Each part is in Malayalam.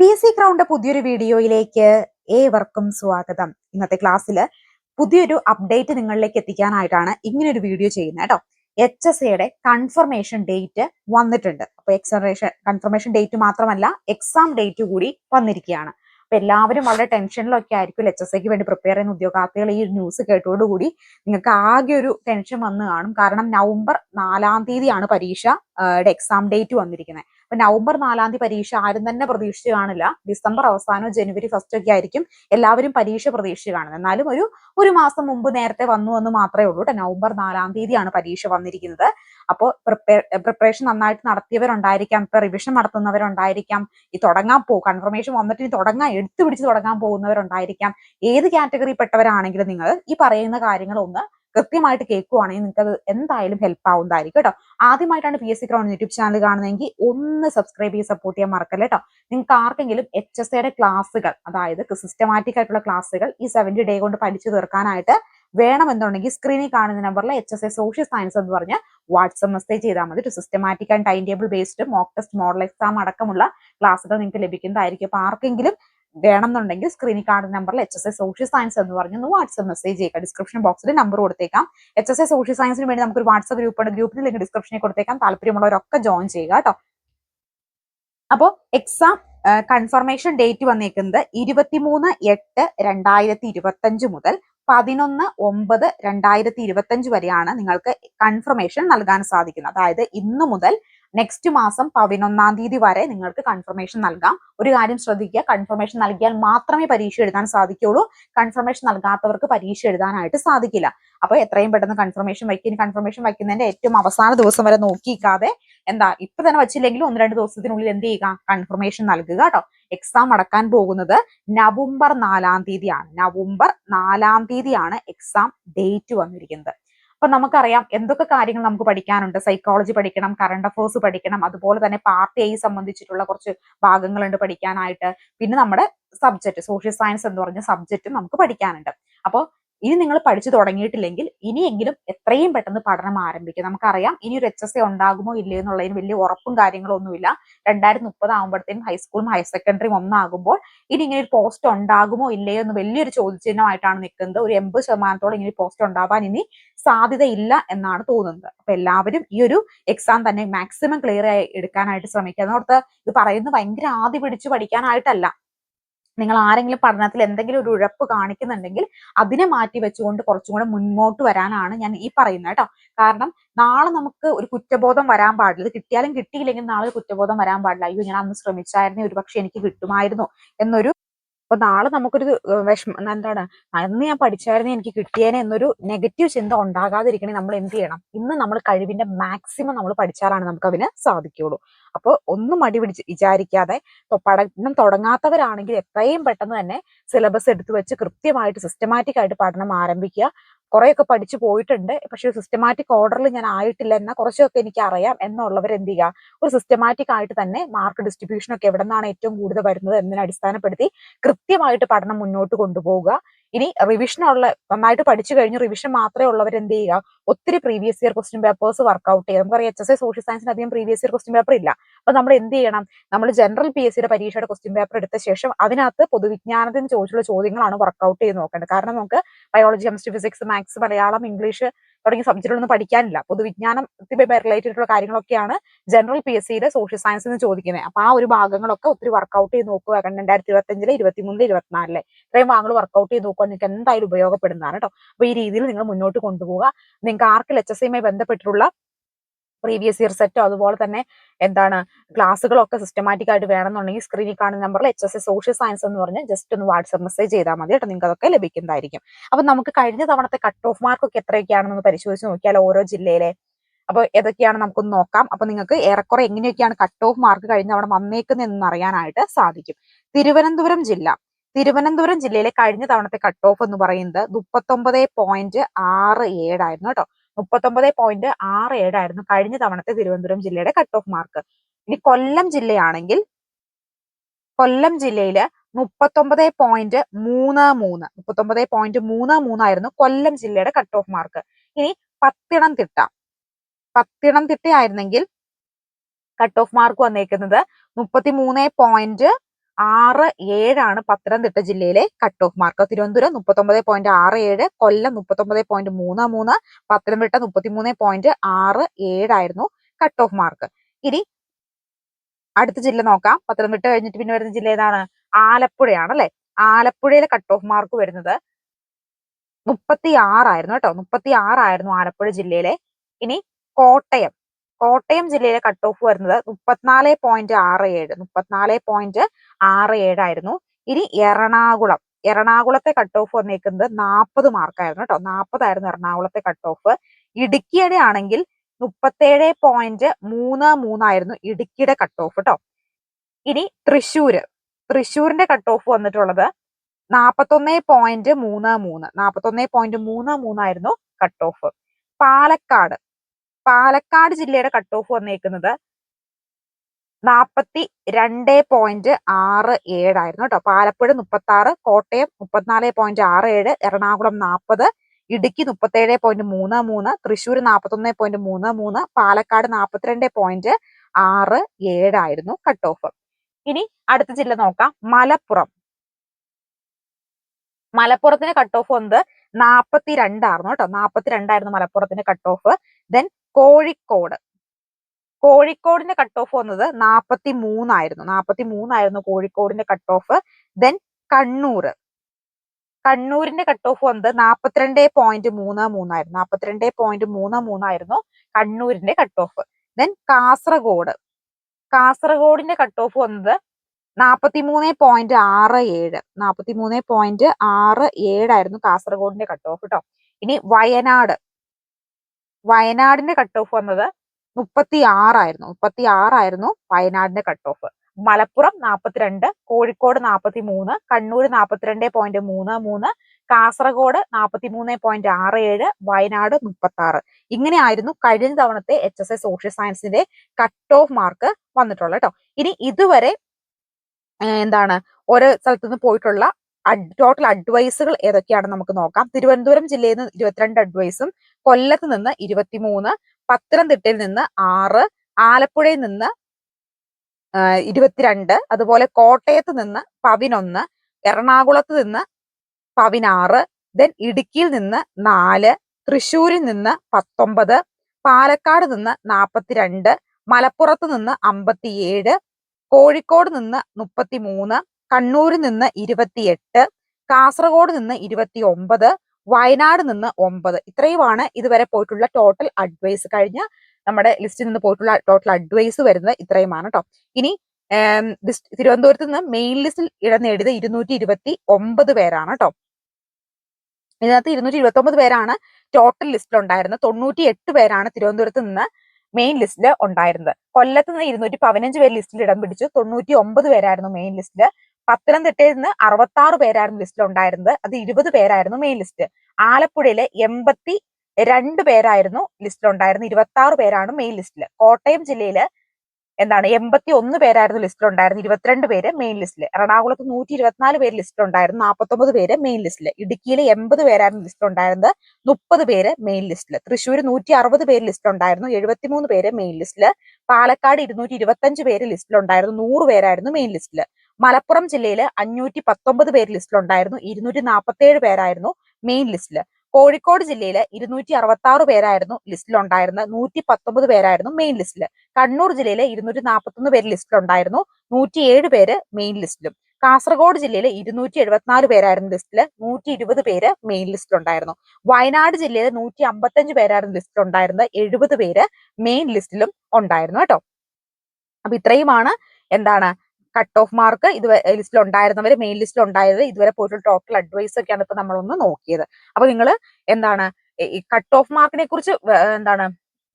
പി എസ് സി ക്രൗണ്ട് പുതിയൊരു വീഡിയോയിലേക്ക് ഏവർക്കും സ്വാഗതം. ഇന്നത്തെ ക്ലാസ്സിൽ പുതിയൊരു അപ്ഡേറ്റ് നിങ്ങളിലേക്ക് എത്തിക്കാനായിട്ടാണ് ഇങ്ങനൊരു വീഡിയോ ചെയ്യുന്നത് കേട്ടോ. എച്ച് എസ് എയുടെ കൺഫർമേഷൻ ഡേറ്റ് വന്നിട്ടുണ്ട്. അപ്പൊ എക്സറേഷൻ കൺഫർമേഷൻ ഡേറ്റ് മാത്രമല്ല എക്സാം ഡേറ്റ് കൂടി വന്നിരിക്കുകയാണ്. അപ്പൊ എല്ലാവരും വളരെ ടെൻഷനിലൊക്കെ ആയിരിക്കും എച്ച് എസ് ഐക്ക് വേണ്ടി പ്രിപ്പയർ ചെയ്യുന്ന ഉദ്യോഗാർത്ഥികൾ ഈ ന്യൂസ് കേട്ടോടുകൂടി നിങ്ങൾക്ക് ആകെ ഒരു ടെൻഷൻ വന്നു കാണും. കാരണം നവംബർ നാലാം തീയതിയാണ് പരീക്ഷ എക്സാം ഡേറ്റ് വന്നിരിക്കുന്നത് അപ്പൊ നവംബർ നാലാം തീയതി പരീക്ഷ ആരും തന്നെ പ്രതീക്ഷിച്ച് കാണില്ല. ഡിസംബർ അവസാനോ ജനുവരി ഫസ്റ്റ് ഒക്കെ ആയിരിക്കും എല്ലാവരും പരീക്ഷ പ്രതീക്ഷിച്ച് കാണുന്നത് എന്നാലും ഒരു ഒരു മാസം മുമ്പ് നേരത്തെ വന്നു എന്ന് മാത്രമേ ഉള്ളൂ നവംബർ നാലാം തീയതിയാണ് പരീക്ഷ വന്നിരിക്കുന്നത്. അപ്പോൾ പ്രിപ്പറേഷൻ നന്നായിട്ട് നടത്തിയവരുണ്ടായിരിക്കാം ഇപ്പൊ റിവിഷൻ നടത്തുന്നവരുണ്ടായിരിക്കാം ഈ തുടങ്ങാൻ പോകും കൺഫർമേഷൻ വന്നിട്ട് ഇനി തുടങ്ങാൻ എടുത്തു പിടിച്ച് തുടങ്ങാൻ പോകുന്നവരുണ്ടായിരിക്കാം. ഏത് കാറ്റഗറി പെട്ടവരാണെങ്കിലും നിങ്ങൾ ഈ പറയുന്ന കാര്യങ്ങൾ ഒന്ന് കൃത്യമായിട്ട് കേൾക്കുവാണെങ്കിൽ നിങ്ങൾക്ക് അത് എന്തായാലും ഹെൽപ്പ് ആവുന്നതായിരിക്കും കേട്ടോ. ആദ്യമായിട്ടാണ് P S C crown YouTube channel കാണുന്നതെങ്കിൽ ഒന്ന് സബ്സ്ക്രൈബ് ചെയ്ത് സപ്പോർട്ട് ചെയ്യാൻ മറക്കല്ല കേട്ടോ. നിങ്ങൾക്ക് ആർക്കെങ്കിലും എച്ച് എസ് എയുടെ ക്ലാസ്സുകൾ അതായത് സിസ്റ്റമാറ്റിക് ആയിട്ടുള്ള ക്ലാസ്സുകൾ ഈ സെവന്റി ഡേ കൊണ്ട് പഠിച്ചു തീർക്കാനായിട്ട് വേണമെന്നുണ്ടെങ്കിൽ സ്ക്രീനിൽ കാണുന്ന നമ്പറിൽ H S A social science എന്ന് പറഞ്ഞ് വാട്സപ്പ് മെസ്സേജ് ചെയ്താൽ മതി. ഒരു systematic and time table based mock test model exam അടക്കമുള്ള ക്ലാസ്സുകൾ നിങ്ങൾക്ക് ലഭിക്കുന്നതായിരിക്കും. അപ്പൊ ആർക്കെങ്കിലും വേണമെന്നുണ്ടെങ്കിൽ സ്ക്രീനിൽ കാണുന്ന നമ്പറിൽ H S A social science എന്ന് പറഞ്ഞ് ഒന്ന് വാട്സപ്പ് മെസ്സേജ് ചെയ്യുക. ഡിസ്ക്രിപ്ഷൻ ബോക്സിൽ നമ്പർ കൊടുത്തേക്കാം. എച്ച് എസ് എ സോഷ്യൽ സയൻസിന് വേണ്ടി നമുക്ക് ഒരു വാട്സപ്പ് ഗ്രൂപ്പ് ഉണ്ട് ഗ്രൂപ്പിൽ ലിങ്ക് ഡിസ്ക്രിപ്ഷനിൽ കൊടുത്തേക്കാം. താല്പര്യമുള്ളവരൊക്കെ ജോയിൻ ചെയ്യുക കേട്ടോ. അപ്പോൾ എക്സാം കൺഫർമേഷൻ ഡേറ്റ് വന്നേക്കുന്നത് ഇരുപത്തിമൂന്ന് എട്ട് രണ്ടായിരത്തി ഇരുപത്തഞ്ച് മുതൽ പതിനൊന്ന് ഒമ്പത് രണ്ടായിരത്തി ഇരുപത്തഞ്ച് വരെയാണ് നിങ്ങൾക്ക് കൺഫർമേഷൻ നൽകാൻ സാധിക്കുന്നത്. അതായത് ഇന്നു മുതൽ നെക്സ്റ്റ് മാസം പതിനൊന്നാം തീയതി വരെ നിങ്ങൾക്ക് കൺഫർമേഷൻ നൽകാം. ഒരു കാര്യം ശ്രദ്ധിക്കുക കൺഫർമേഷൻ നൽകിയാൽ മാത്രമേ പരീക്ഷ എഴുതാൻ സാധിക്കുള്ളൂ കൺഫർമേഷൻ നൽകാത്തവർക്ക് പരീക്ഷ എഴുതാനായിട്ട് സാധിക്കില്ല. അപ്പൊ എത്രയും പെട്ടെന്ന് കൺഫർമേഷൻ വയ്ക്കുന്ന കൺഫർമേഷൻ വയ്ക്കുന്നതിന്റെ ഏറ്റവും അവസാന ദിവസം വരെ നോക്കിക്കാതെ എന്താ ഇപ്പൊ തന്നെ വച്ചില്ലെങ്കിലും ഒന്ന് രണ്ട് ദിവസത്തിനുള്ളിൽ എന്ത് ചെയ്യുക? കൺഫർമേഷൻ നൽകുക കേട്ടോ. എക്സാം അടക്കാൻ പോകുന്നത് നവംബർ നാലാം തീയതിയാണ്. നവംബർ നാലാം തീയതിയാണ് എക്സാം ഡേറ്റ് വന്നിരിക്കുന്നത്. അപ്പൊ നമുക്കറിയാം എന്തൊക്കെ കാര്യങ്ങൾ നമുക്ക് പഠിക്കാനുണ്ട്. സൈക്കോളജി പഠിക്കണം കറണ്ട് അഫേഴ്സ് പഠിക്കണം അതുപോലെ തന്നെ പാർട്ടി ഐ സംബന്ധിച്ചിട്ടുള്ള കുറച്ച് ഭാഗങ്ങളുണ്ട് പഠിക്കാനായിട്ട്. പിന്നെ നമ്മുടെ സബ്ജക്ട് സോഷ്യൽ സയൻസ് എന്ന് പറഞ്ഞ സബ്ജക്റ്റും നമുക്ക് പഠിക്കാനുണ്ട്. അപ്പോൾ ഇനി നിങ്ങൾ പഠിച്ചു തുടങ്ങിയിട്ടില്ലെങ്കിൽ ഇനിയെങ്കിലും എത്രയും പെട്ടെന്ന് പഠനം ആരംഭിക്കുക. നമുക്കറിയാം ഇനി ഒരു എച്ച് എസ് എ ഉണ്ടാകുമോ ഇല്ലയോ എന്നുള്ളതിന് വലിയ ഉറപ്പും കാര്യങ്ങളൊന്നുമില്ല രണ്ടായിരത്തി മുപ്പത് ആകുമ്പോഴത്തേനും ഹൈസ്കൂളും ഹയർ സെക്കൻഡറിയും ഒന്നാകുമ്പോൾ ഇനി ഇങ്ങനെ ഒരു പോസ്റ്റ് ഉണ്ടാകുമോ ഇല്ലയോ എന്ന് വലിയൊരു ചോദ്യചിഹ്നമായിട്ടാണ് നിൽക്കുന്നത്. ഒരു എൺപത് ശതമാനത്തോളം ഇങ്ങനെ പോസ്റ്റ് ഉണ്ടാവാൻ ഇനി സാധ്യതയില്ല എന്നാണ് തോന്നുന്നത്. അപ്പൊ എല്ലാവരും ഈ ഒരു എക്സാം തന്നെ മാക്സിമം ക്ലിയർ ആയി എടുക്കാനായിട്ട് ശ്രമിക്കുക. എന്നോർത്ത് ഇത് പറയുന്നത് ഭയങ്കര ആദ്യ പിടിച്ച് പഠിക്കാനായിട്ടല്ല. നിങ്ങൾ ആരെങ്കിലും പഠനത്തിൽ എന്തെങ്കിലും ഒരു ഉഴപ്പ് കാണിക്കുന്നുണ്ടെങ്കിൽ അതിനെ മാറ്റി വെച്ചുകൊണ്ട് കുറച്ചും കൂടെ മുന്നോട്ട് വരാനാണ് ഞാൻ ഈ പറയുന്നത് കേട്ടോ. കാരണം നാളെ നമുക്ക് ഒരു കുറ്റബോധം വരാൻ പാടില്ല. ഇത് കിട്ടിയാലും കിട്ടിയില്ലെങ്കിൽ നാളെ ഒരു കുറ്റബോധം വരാൻ പാടില്ല. അയ്യോ ഞാൻ അന്ന് ശ്രമിച്ചായിരുന്നു ഒരുപക്ഷെ എനിക്ക് കിട്ടുമായിരുന്നു എന്നൊരു അപ്പൊ നാളെ നമുക്കൊരു വിഷമം എന്താണ് അന്ന് ഞാൻ പഠിച്ചായിരുന്നു എനിക്ക് കിട്ടിയേനെ എന്നൊരു നെഗറ്റീവ് ചിന്ത ഉണ്ടാകാതിരിക്കണേ നമ്മൾ എന്ത് ചെയ്യണം? ഇന്ന് നമ്മൾ കഴിവിന്റെ മാക്സിമം നമ്മൾ പഠിച്ചാലാണ് നമുക്ക് അതിന് സാധിക്കുള്ളൂ അപ്പോൾ ഒന്നും മടി പിടിച്ച് വിചാരിക്കാതെ പഠനം തുടങ്ങാത്തവരാണെങ്കിൽ എത്രയും പെട്ടെന്ന് തന്നെ സിലബസ് എടുത്തു വെച്ച് കൃത്യമായിട്ട് സിസ്റ്റമാറ്റിക് ആയിട്ട് പഠനം ആരംഭിക്കുക. കുറെയൊക്കെ പഠിച്ചു പോയിട്ടുണ്ട്. പക്ഷെ സിസ്റ്റമാറ്റിക് ഓർഡറിൽ ഞാൻ ആയിട്ടില്ല എന്നാൽ കുറച്ചൊക്കെ എനിക്ക് അറിയാം എന്നുള്ളവർ എന്ത് ചെയ്യുക? ഒരു സിസ്റ്റമാറ്റിക് ആയിട്ട് തന്നെ മാർക്ക് ഡിസ്ട്രിബ്യൂഷൻ ഒക്കെ എവിടെ നിന്നാണ് ഏറ്റവും കൂടുതൽ വരുന്നത് എന്നതിനെ അടിസ്ഥാനപ്പെടുത്തി കൃത്യമായിട്ട് പഠനം മുന്നോട്ട് കൊണ്ടുപോവുക. ഇനി റിവിഷൻ ഉള്ള നന്നായിട്ട് പഠിച്ചു കഴിഞ്ഞ് റിവിഷൻ മാത്രമേ ഉള്ളവർ എന്ത് ചെയ്യുക? ഒത്തിരി previous year question papers workout ചെയ്യുക. നമുക്കറിയാം എച്ച് എസ് ഐ സോഷ്യൽ സയൻസിന് അധികം പ്രീവിയസ് ഇയർ ക്വസ്റ്റ്യൻ പേപ്പർ ഇല്ല. അപ്പൊ നമ്മൾ എന്ത് ചെയ്യണം? നമ്മൾ ജനറൽ പി എസ് സിയുടെ പരീക്ഷയുടെ ക്വസ്റ്റ്യൻ പേപ്പർ എടുത്ത ശേഷം അതിനകത്ത് പൊതുവിജ്ഞാനത്തിന് ചോദിച്ചുള്ള ചോദ്യങ്ങളാണ് വർക്ക്ഔട്ട് ചെയ്ത് നോക്കേണ്ടത്. കാരണം നമുക്ക് biology chemistry physics maths Malayalam English തുടങ്ങിയ സബ്ജക്റ്റുകളൊന്നും പഠിക്കാനില്ല. പൊതുവിജ്ഞാനം റിലേറ്റഡ് ആയിട്ടുള്ള കാര്യങ്ങളൊക്കെയാണ് ജനറൽ പി എസ് സിയുടെ സോഷ്യൽ സയൻസിൽ നിന്ന് ചോദിക്കുന്നത്. അപ്പൊ ആ ഒരു ഭാഗങ്ങളൊക്കെ ഒത്തിരി വർക്ക്ഔട്ട് ചെയ്ത് നോക്കുക. രണ്ടായിരത്തി ഇരുപത്തഞ്ചിലെ ഇരുപത്തിമൂന്നിലെ ഇരുപത്തിനാലിലെ. ഇത്രയും ഭാഗങ്ങൾ വർക്ക്ഔട്ട് ചെയ്ത് നോക്കുക. നിങ്ങൾക്ക് എന്തായാലും ഉപയോഗപ്പെടുന്നതാണ് കേട്ടോ അപ്പൊ ഈ രീതിയിൽ നിങ്ങൾ മുന്നോട്ട് കൊണ്ടുപോകുക നിങ്ങൾക്ക് ആർക്കും എച്ച് എസ് സിയുമായി ബന്ധപ്പെട്ടിട്ടുള്ള പ്രീവിയസ് ഇയർ സെറ്റോ അതുപോലെ തന്നെ എന്താണ് ക്ലാസ്സുകളൊക്കെ സിസ്റ്റമാറ്റിക് ആയിട്ട് വേണമെന്നുണ്ടെങ്കിൽ സ്ക്രീനിൽ കാണുന്ന നമ്പറിൽ H S A social science എന്ന് പറഞ്ഞ് ജസ്റ്റ് ഒന്ന് വാട്സ്ആപ്പ് മെസ്സേജ് ചെയ്താൽ മതി കേട്ടോ നിങ്ങൾക്ക് അതൊക്കെ ലഭിക്കുന്നതായിരിക്കും. അപ്പൊ നമുക്ക് കഴിഞ്ഞ തവണത്തെ കട്ട് ഓഫ് മാർക്ക് ഒക്കെ എത്രയൊക്കെയാണെന്ന് പരിശോധിച്ച് നോക്കിയാൽ ഓരോ ജില്ലയിലെ അപ്പോൾ ഏതൊക്കെയാണ് നമുക്കൊന്ന് നോക്കാം. അപ്പൊ നിങ്ങൾക്ക് ഏറെക്കുറെ എങ്ങനെയൊക്കെയാണ് കട്ട് ഓഫ് മാർക്ക് കഴിഞ്ഞ തവണ വന്നേക്കുന്നതെന്ന് അറിയാനായിട്ട് സാധിക്കും. തിരുവനന്തപുരം ജില്ല. തിരുവനന്തപുരം ജില്ലയിലെ കഴിഞ്ഞ തവണത്തെ കട്ട് ഓഫ് എന്ന് പറയുന്നത് മുപ്പത്തൊമ്പത് പോയിന്റ് ആറ് ഏഴായിരുന്നു കേട്ടോ. മുപ്പത്തൊമ്പത് പോയിന്റ് ആറ് ഏഴായിരുന്നു കഴിഞ്ഞ തവണത്തെ തിരുവനന്തപുരം ജില്ലയുടെ കട്ട് ഓഫ് മാർക്ക് ഇനി കൊല്ലം ജില്ലയാണെങ്കിൽ കൊല്ലം ജില്ലയിൽ മുപ്പത്തൊമ്പത് പോയിന്റ് മൂന്ന് മൂന്ന് മുപ്പത്തൊമ്പത് പോയിന്റ് മൂന്ന് മൂന്നായിരുന്നു കൊല്ലം ജില്ലയുടെ കട്ട് ഓഫ് മാർക്ക് ഇനി പത്തിണംതിട്ട പത്തിണംതിട്ടയായിരുന്നെങ്കിൽ കട്ട് ഓഫ് മാർക്ക് വന്നേക്കുന്നത് മുപ്പത്തി മൂന്ന് പോയിന്റ് ആറ് ഏഴാണ് പത്തനംതിട്ട ജില്ലയിലെ കട്ട് ഓഫ് മാർക്ക് തിരുവനന്തപുരം മുപ്പത്തൊമ്പത് പോയിന്റ് ആറ് ഏഴ് കൊല്ലം മുപ്പത്തൊമ്പത് പോയിന്റ് മൂന്ന് മൂന്ന് പത്തനംതിട്ട മുപ്പത്തിമൂന്ന് പോയിന്റ് ആറ് ഏഴായിരുന്നു കട്ട് ഓഫ് മാർക്ക് ഇനി അടുത്ത ജില്ല നോക്കാം. പത്തനംതിട്ട കഴിഞ്ഞിട്ട് പിന്നെ വരുന്ന ജില്ല ഏതാണ്? ആലപ്പുഴയാണ് അല്ലെ? ആലപ്പുഴയിലെ കട്ട് ഓഫ് മാർക്ക് വരുന്നത് മുപ്പത്തി ആറായിരുന്നു കേട്ടോ. മുപ്പത്തി ആറായിരുന്നു ആലപ്പുഴ ജില്ലയിലെ. ഇനി കോട്ടയം. കോട്ടയം ജില്ലയിലെ കട്ട് ഓഫ് വരുന്നത് മുപ്പത്തിനാല് പോയിന്റ് ആറ് ഏഴ് മുപ്പത്തിനാല് പോയിന്റ് ആറ് ഏഴായിരുന്നു ഇനി എറണാകുളം എറണാകുളത്തെ കട്ട് ഓഫ് വന്നേക്കുന്നത് നാൽപ്പത് മാർക്കായിരുന്നു കേട്ടോ നാൽപ്പതായിരുന്നു എറണാകുളത്തെ കട്ട് ഓഫ് ഇടുക്കിയുടെ ആണെങ്കിൽ മുപ്പത്തേഴ് പോയിന്റ് മൂന്ന് മൂന്നായിരുന്നു ഇടുക്കിയുടെ കട്ട് ഓഫ് കേട്ടോ ഇനി തൃശ്ശൂർ തൃശ്ശൂരിന്റെ കട്ട് ഓഫ് വന്നിട്ടുള്ളത് നാൽപ്പത്തൊന്ന് പോയിന്റ് മൂന്ന് മൂന്ന് നാൽപ്പത്തൊന്ന് പോയിന്റ് മൂന്ന് മൂന്നായിരുന്നു കട്ട് ഓഫ് പാലക്കാട് പാലക്കാട് ജില്ലയുടെ കട്ട് ഓഫ് വന്നേക്കുന്നത് നാപ്പത്തി രണ്ട് പോയിന്റ് ആറ് ഏഴായിരുന്നു കേട്ടോ പാലപ്പുഴ മുപ്പത്തി ആറ് കോട്ടയം മുപ്പത്തിനാല് പോയിന്റ് ആറ് ഏഴ് എറണാകുളം നാൽപ്പത് ഇടുക്കി മുപ്പത്തേഴ് പോയിന്റ് മൂന്ന് മൂന്ന് തൃശ്ശൂർ നാൽപ്പത്തൊന്ന് പോയിന്റ് മൂന്ന് മൂന്ന് പാലക്കാട് നാൽപ്പത്തിരണ്ട് പോയിന്റ് ആറ് ഏഴായിരുന്നു കട്ട് ഓഫ് ഇനി അടുത്ത ജില്ല നോക്കാം. മലപ്പുറം. മലപ്പുറത്തിന്റെ കട്ട് ഓഫ് വന്നത് നാൽപ്പത്തി രണ്ടായിരുന്നു കേട്ടോ നാൽപ്പത്തി രണ്ടായിരുന്നു മലപ്പുറത്തിന്റെ കട്ട് ഓഫ് ദെൻ കോഴിക്കോട്. കോഴിക്കോടിന്റെ കട്ട് ഓഫ് വന്നത് നാൽപ്പത്തി മൂന്നായിരുന്നു നാൽപ്പത്തി മൂന്നായിരുന്നു കോഴിക്കോടിന്റെ കട്ട് ഓഫ് ദെൻ കണ്ണൂർ. കണ്ണൂരിന്റെ കട്ട് ഓഫ് വന്നത് നാൽപ്പത്തിരണ്ട് പോയിന്റ് മൂന്ന് മൂന്നായിരുന്നു. നാൽപ്പത്തിരണ്ട് പോയിന്റ് മൂന്ന് മൂന്നായിരുന്നു കണ്ണൂരിന്റെ കട്ട് ഓഫ് ദെൻ കാസർഗോഡ്. കാസർഗോഡിന്റെ കട്ട് ഓഫ് വന്നത് നാൽപ്പത്തി മൂന്ന് പോയിന്റ് ആറ് ഏഴ്. നാൽപ്പത്തി മൂന്ന് പോയിന്റ് ആറ് ഏഴായിരുന്നു കാസർഗോഡിന്റെ കട്ട് ഓഫ് കേട്ടോ ഇനി വയനാട്. വയനാടിന്റെ കട്ട് ഓഫ് വന്നത് മുപ്പത്തി ആറായിരുന്നു മുപ്പത്തി ആറായിരുന്നു വയനാടിന്റെ കട്ട് ഓഫ് മലപ്പുറം നാൽപ്പത്തിരണ്ട് കോഴിക്കോട് നാൽപ്പത്തി മൂന്ന് കണ്ണൂർ നാൽപ്പത്തിരണ്ട് പോയിന്റ് മൂന്ന് മൂന്ന് കാസർഗോഡ് നാൽപ്പത്തി മൂന്ന് പോയിന്റ് ആറ് ഏഴ് വയനാട് മുപ്പത്തി ആറ് ഇങ്ങനെയായിരുന്നു കഴിഞ്ഞ തവണത്തെ എച്ച് എസ് എ സോഷ്യൽ സയൻസിന്റെ കട്ട് ഓഫ് മാർക്ക് വന്നിട്ടുള്ളത് കേട്ടോ ഇനി ഇതുവരെ എന്താണ് ഓരോ സ്ഥലത്തു നിന്ന് പോയിട്ടുള്ള ടോട്ടൽ അഡ്വൈസുകൾ ഏതൊക്കെയാണെന്ന് നമുക്ക് നോക്കാം. തിരുവനന്തപുരം ജില്ലയിൽ നിന്ന് ഇരുപത്തിരണ്ട് അഡ്വൈസും കൊല്ലത്ത് നിന്ന് ഇരുപത്തിമൂന്ന് പത്തനംതിട്ടയിൽ നിന്ന് ആറ് ആലപ്പുഴയിൽ നിന്ന് ഇരുപത്തിരണ്ട് അതുപോലെ കോട്ടയത്ത് നിന്ന് പതിനൊന്ന് എറണാകുളത്ത് നിന്ന് പതിനാറ് ദെൻ ഇടുക്കിയിൽ നിന്ന് നാല് തൃശ്ശൂരിൽ നിന്ന് പത്തൊമ്പത് പാലക്കാട് നിന്ന് നാൽപ്പത്തിരണ്ട് മലപ്പുറത്ത് നിന്ന് അമ്പത്തിയേഴ് കോഴിക്കോട് നിന്ന് മുപ്പത്തിമൂന്ന് കണ്ണൂരിൽ നിന്ന് ഇരുപത്തിയെട്ട് കാസർഗോഡ് നിന്ന് ഇരുപത്തി ഒമ്പത് വയനാട് നിന്ന് ഒമ്പത്. ഇത്രയുമാണ് ഇതുവരെ പോയിട്ടുള്ള ടോട്ടൽ അഡ്വൈസ് കഴിഞ്ഞ നമ്മുടെ ലിസ്റ്റിൽ നിന്ന് പോയിട്ടുള്ള ടോട്ടൽ അഡ്വൈസ് വരുന്നത് ഇത്രയുമാണ് കേട്ടോ ഇനി തിരുവനന്തപുരത്ത് നിന്ന് മെയിൻ ലിസ്റ്റിൽ ഇടം നേടിയത് ഇരുന്നൂറ്റി ഇരുപത്തി ഒമ്പത് പേരാണ് കേട്ടോ ഇതിനകത്ത് ഇരുന്നൂറ്റി ഇരുപത്തി ഒമ്പത് പേരാണ് ടോട്ടൽ ലിസ്റ്റിൽ ഉണ്ടായിരുന്നത്. തൊണ്ണൂറ്റി എട്ട് പേരാണ് തിരുവനന്തപുരത്ത് നിന്ന് മെയിൻ ലിസ്റ്റിൽ ഉണ്ടായിരുന്നത്. കൊല്ലത്ത് നിന്ന് ഇരുന്നൂറ്റി പതിനഞ്ച് പേര് ലിസ്റ്റിൽ ഇടം പിടിച്ചു. തൊണ്ണൂറ്റി ഒമ്പത് പേരായിരുന്നു മെയിൻ ലിസ്റ്റിൽ പത്തനംതിട്ടയിൽ നിന്ന് അറുപത്തി ആറ് പേരായിരുന്നു ലിസ്റ്റിൽ ഉണ്ടായിരുന്നത് അത് ഇരുപത് പേരായിരുന്നു മെയിൻ ലിസ്റ്റ് ആലപ്പുഴയിലെ എൺപത്തി രണ്ട് പേരായിരുന്നു ലിസ്റ്റിൽ ഉണ്ടായിരുന്നത് ഇരുപത്തി ആറ് പേരാണ് മെയിൻ ലിസ്റ്റിൽ കോട്ടയം ജില്ലയിൽ എന്താണ് എൺപത്തി ഒന്ന് പേരായിരുന്നു ലിസ്റ്റിൽ ഉണ്ടായിരുന്നത് ഇരുപത്തിരണ്ട് പേര് മെയിൻ ലിസ്റ്റിൽ എറണാകുളത്ത് നൂറ്റി ഇരുപത്തിനാല് പേര് ലിസ്റ്റിൽ ഉണ്ടായിരുന്നു നാൽപ്പത്തൊമ്പത് പേര് മെയിൻ ലിസ്റ്റിൽ ഇടുക്കിയിൽ എൺപത് പേരായിരുന്നു ലിസ്റ്റിൽ ഉണ്ടായിരുന്നത് മുപ്പത് പേര് മെയിൻ ലിസ്റ്റിൽ തൃശ്ശൂർ നൂറ്റി അറുപത് പേര് ലിസ്റ്റിൽ ഉണ്ടായിരുന്നു എഴുപത്തിമൂന്ന് പേര് മെയിൻ ലിസ്റ്റിൽ പാലക്കാട് ഇരുന്നൂറ്റി ഇരുപത്തഞ്ച് പേര് ലിസ്റ്റിൽ ഉണ്ടായിരുന്നു നൂറ് പേരായിരുന്നു മെയിൻ ലിസ്റ്റിൽ മലപ്പുറം ജില്ലയിൽ അഞ്ഞൂറ്റി പത്തൊമ്പത് പേര് ലിസ്റ്റിലുണ്ടായിരുന്നു ഇരുന്നൂറ്റി നാൽപ്പത്തി ഏഴ് പേരായിരുന്നു മെയിൻ ലിസ്റ്റിൽ കോഴിക്കോട് ജില്ലയിൽ ഇരുന്നൂറ്റി അറുപത്തി ആറ് പേരായിരുന്നു ലിസ്റ്റിലുണ്ടായിരുന്നത് നൂറ്റി പത്തൊമ്പത് പേരായിരുന്നു മെയിൻ ലിസ്റ്റിൽ കണ്ണൂർ ജില്ലയിൽ ഇരുന്നൂറ്റി നാൽപ്പത്തൊന്ന് പേര് ലിസ്റ്റിലുണ്ടായിരുന്നു നൂറ്റി ഏഴ് പേര് മെയിൻ ലിസ്റ്റിലും കാസർഗോഡ് ജില്ലയിൽ ഇരുന്നൂറ്റി എഴുപത്തിനാല് പേരായിരുന്നു ലിസ്റ്റിൽ നൂറ്റി ഇരുപത് പേര് മെയിൻ ലിസ്റ്റിലുണ്ടായിരുന്നു വയനാട് ജില്ലയിൽ നൂറ്റി അമ്പത്തഞ്ച് പേരായിരുന്നു ലിസ്റ്റിലുണ്ടായിരുന്നത് എഴുപത് പേര് മെയിൻ ലിസ്റ്റിലും ഉണ്ടായിരുന്നു കേട്ടോ. അപ്പൊ ഇത്രയുമാണ് എന്താണ് കട്ട് ഓഫ് മാർക്ക് ഇത് ലിസ്റ്റിൽ ഉണ്ടായിരുന്നവർ മെയിൻ ലിസ്റ്റിൽ ഉണ്ടായത് ഇതുവരെ പോയിട്ടുള്ള ടോട്ടൽ അഡ്വൈസ് ഒക്കെയാണ് ഇപ്പൊ നമ്മളൊന്ന് നോക്കിയത്. അപ്പൊ നിങ്ങൾ എന്താണ് ഈ കട്ട് ഓഫ് മാർക്കിനെ കുറിച്ച് എന്താണ്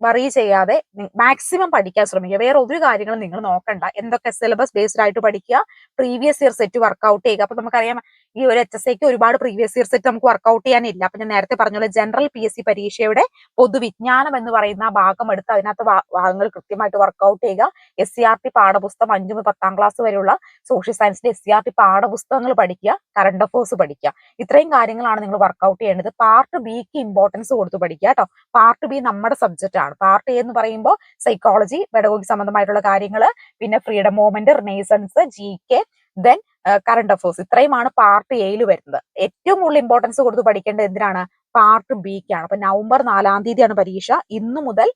വറി ചെയ്യാതെ മാക്സിമം പഠിക്കാൻ ശ്രമിക്കുക. വേറെ ഒരു കാര്യങ്ങളും നിങ്ങൾ നോക്കണ്ട. എന്തൊക്കെ സിലബസ് ബേസ്ഡ് ആയിട്ട് പഠിക്കുക? പ്രീവിയസ് ഇയർ സെറ്റ് വർക്ക്ഔട്ട് ചെയ്യുക. അപ്പൊ നമുക്കറിയാം ഈ ഒരു എച്ച് എസ് ഐക്ക് ഒരുപാട് പ്രീവിയസ് ഇയർ സെറ്റ് നമുക്ക് വർക്ക്ഔട്ട് ചെയ്യാനില്ല. അപ്പൊ ഞാൻ നേരത്തെ പറഞ്ഞ ജനറൽ പി എസ് സി പരീക്ഷയുടെ പൊതുവിജ്ഞാനം എന്ന് പറയുന്ന ഭാഗം എടുത്ത് അതിനകത്ത് ഭാഗങ്ങൾ കൃത്യമായിട്ട് വർക്ക്ഔട്ട് ചെയ്യുക. എസ് സി ആർ ടി പാഠപുസ്തകം അഞ്ചു മുതൽ പത്താം ക്ലാസ് വരെയുള്ള സോഷ്യൽ സയൻസിന്റെ എസ് സി ആർ ടി പാഠപുസ്തകങ്ങൾ പഠിക്കുക. കറണ്ട് അഫേഴ്സ് പഠിക്കുക. ഇത്രയും കാര്യങ്ങളാണ് നിങ്ങൾ വർക്ക്ഔട്ട് ചെയ്യേണ്ടത്. പാർട്ട് ബിക്ക് ഇമ്പോർട്ടൻസ് കൊടുത്ത് പഠിക്കുക കേട്ടോ. പാർട്ട് ബി നമ്മുടെ സബ്ജക്റ്റ് ആണ്. പാർട്ട് പാർട്ട് എന്ന് പറയുമ്പോൾ സൈക്കോളജി പെഡഗോഗി സംബന്ധമായിട്ടുള്ള കാര്യങ്ങൾ പിന്നെ freedom movement renaissance G K then current affairs ഇത്രയുമാണ് പാർട്ട് എയിൽ വരുന്നത്. ഏറ്റവും കൂടുതൽ ഇമ്പോർട്ടൻസ് കൊടുത്ത് പഠിക്കേണ്ടത് എന്തിനാണ്? പാർട്ട് ബിക്കാണ് അപ്പൊ നവംബർ നാലാം തീയതിയാണ് പരീക്ഷ. ഇന്നു മുതൽ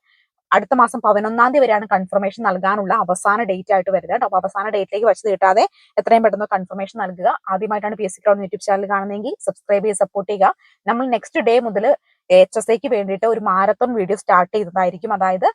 അടുത്ത മാസം പതിനൊന്നാം തീയതി വരെയാണ് കൺഫർമേഷൻ നൽകാനുള്ള അവസാന ഡേറ്റ് ആയിട്ട് വരുന്നത് കേട്ടോ. അപ്പൊ അവസാന ഡേറ്റിലേക്ക് വെച്ച് കിട്ടാതെ എത്രയും പെട്ടെന്ന് കൺഫർമേഷൻ നൽകുക. ആദ്യമായിട്ടാണ് P S C crowd YouTube channel കാണുന്നതെങ്കിൽ സബ്സ്ക്രൈബ് ചെയ്ത് സപ്പോർട്ട് ചെയ്യുക. നമ്മൾ നെക്സ്റ്റ് ഡേ മുതൽ എച്ച് എസ് ഐക്ക് വേണ്ടിയിട്ട് ഒരു മാരത്തോൺ വീഡിയോ സ്റ്റാർട്ട് ചെയ്തതായിരിക്കും. അതായത്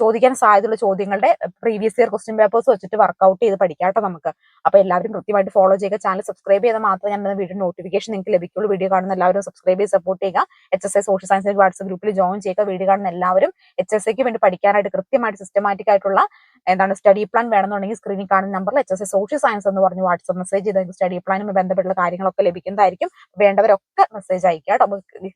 ചോദിക്കാൻ സാധ്യതയുള്ള ചോദ്യങ്ങളുടെ പ്രീവിയസ് ഇയർ ക്വസ്റ്റ്യൻ പേപ്പേഴ്സ് വെച്ചിട്ട് വർക്ക്ഔട്ട് ചെയ്ത് പഠിക്കാം നമുക്ക്. അപ്പൊ എല്ലാവരും കൃത്യമായിട്ട് ഫോളോ ചെയ്യുക. ചാനൽ സബ്സ്ക്രൈബ് ചെയ്താൽ മാത്രമേ ഞാൻ വീഡിയോ നോട്ടിഫിക്കേഷൻ നിങ്ങൾക്ക് ലഭിക്കുള്ളൂ. വീഡിയോ കാണുന്ന എല്ലാവരും സബ്സ്ക്രൈബ് ചെയ്ത് സപ്പോർട്ട് ചെയ്യുക. H S I social science WhatsApp ഗ്രൂപ്പിൽ ജോയിൻ ചെയ്യുക. വീഡിയോ കാണുന്ന എല്ലാവരും എച്ച് എസ് ഐക്ക് വേണ്ടി പഠിക്കാനായിട്ട് കൃത്യമായിട്ട് സിസ്റ്റമാറ്റിക് ആയിട്ടുള്ള എന്താണ് സ്റ്റഡി പ്ലാൻ വേണമെന്നുണ്ടെങ്കിൽ സ്ക്രീനിൽ കാണുന്ന നമ്പറിൽ H S A social science എന്ന് പറഞ്ഞ് വാട്സ്ആപ്പ് മെസ്സേജ് ചെയ്ത് സ്റ്റഡി പ്ലാനുമായി ബന്ധപ്പെട്ടുള്ള കാര്യങ്ങളൊക്കെ ലഭിക്കുന്നതായിരിക്കും. വേണ്ടവരൊക്കെ മെസ്സേജ് അയക്കുക കേട്ടോ.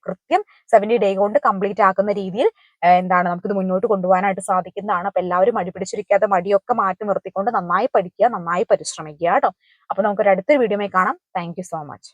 കൃത്യം സെവന്റി ഡേ കൊണ്ട് കംപ്ലീറ്റ് ആക്കുന്ന രീതിയിൽ എന്താണ് നമുക്കിത് മുന്നോട്ട് കൊണ്ടുപോകാനായിട്ട് സാധിക്കുന്നതാണ്. അപ്പൊ എല്ലാവരും മടി പിടിച്ചിരിക്കാതെ മടിയൊക്കെ മാറ്റി നിർത്തിക്കൊണ്ട് നന്നായി പഠിക്കുക നന്നായി പരിശ്രമിക്കുക കേട്ടോ. അപ്പൊ നമുക്കൊരു അടുത്തൊരു വീഡിയോയിൽ കാണാം. Thank so much